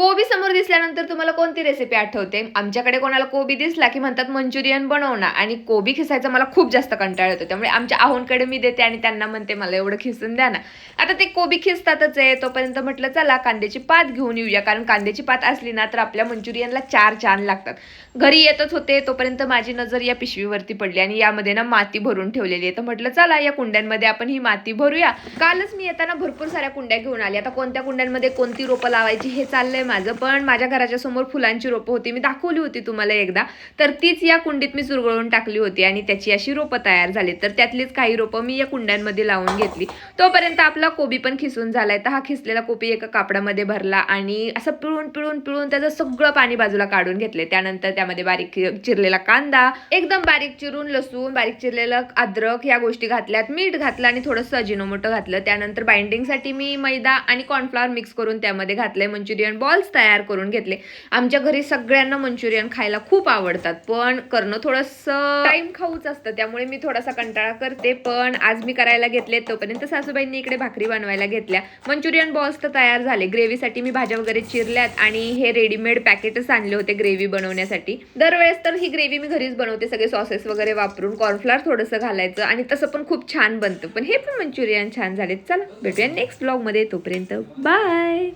कोबी समोर दिसल्यानंतर तुम्हाला कोणती रेसिपी आठवते? आमच्याकडे कोणाला कोबी दिसला की म्हणतात मंचुरियन बनव ना आणि कोबी खिसायचा मला खूप जास्त कंटाळ येतो. त्यामुळे आमच्या आहोंकडे मी देते आणि त्यांना म्हणते मला एवढं खिसून द्या ना. आता ते कोबी खिसतातच आहे तोपर्यंत म्हटलं चला कांद्याची पात घेऊन येऊया. कारण कांद्याची पात असली ना तर आपल्या मंचुरियनला चार चान लागतात. घरी येतच होते तोपर्यंत माझी नजर या पिशवीवरती पडली आणि यामध्ये ना माती भरून ठेवलेली आहे. तर म्हटलं चला या कुंड्यांमध्ये आपण ही माती भरूया. कालच मी येताना भरपूर साऱ्या कुंड्या घेऊन आली. आता कोणत्या कुंड्यांमध्ये कोणती रोपं लावायची हे चाललंय माझं पण माझ्या घराच्या समोर फुलांची रोपं होती. मी दाखवली होती तुम्हाला एकदा. तर तीच या कुंडीत मी चुरगळून टाकली होती आणि त्याची अशी रोपं तयार झाली. तर त्यातलीच काही रोपं मी या कुंड्यांमध्ये लावून घेतली. तोपर्यंत आपला कोबी पण खिसून झालाय. तर हा खिसलेला कोबी एका कापडामध्ये भरला आणि असं पिळून पिळून पिळून त्याचं सगळं पाणी बाजूला काढून घेतले. त्यानंतर त्यामध्ये बारीक चिरलेला कांदा एकदम बारीक चिरून लसूण बारीक चिरलेलं अद्रक या गोष्टी घातल्यात. मीठ घातलं आणि थोडंसं अजिनोमोटो घातलं. त्यानंतर बाइंडिंगसाठी मी मैदा आणि कॉर्नफ्लॉवर मिक्स करून त्यामध्ये घातलंय. मंचुरियन बॉल्स तयार करून घेतले. आमच्या घरी सगळ्यांना मंचुरियन खायला खूप आवडतात. पण करणं थोडंसं टाइम खाऊच असतं. त्यामुळे मी थोडासा कंटाळा करते. पण आज मी करायला घेतले तोपर्यंत सासूबाईंनी इकडे भाकरी बनवायला घेतल्या. मंचुरियन बॉल्स तर तयार झाले. ग्रेव्हीसाठी मी भाज्या वगैरे चिरल्यात आणि हे रेडीमेड पॅकेटच आणले होते ग्रेव्ही बनवण्यासाठी. दरवेळेस तर ही ग्रेव्ही मी घरीच बनवते. सगळे सॉसेस वगैरे वापरून कॉर्नफ्लॉवर थोडंसं घालायचं आणि तसं पण खूप छान बनतं. पण हे पण मंचुरियन छान झाले चला भेटूया नेक्स्ट ब्लॉगमध्ये तोपर्यंत बाय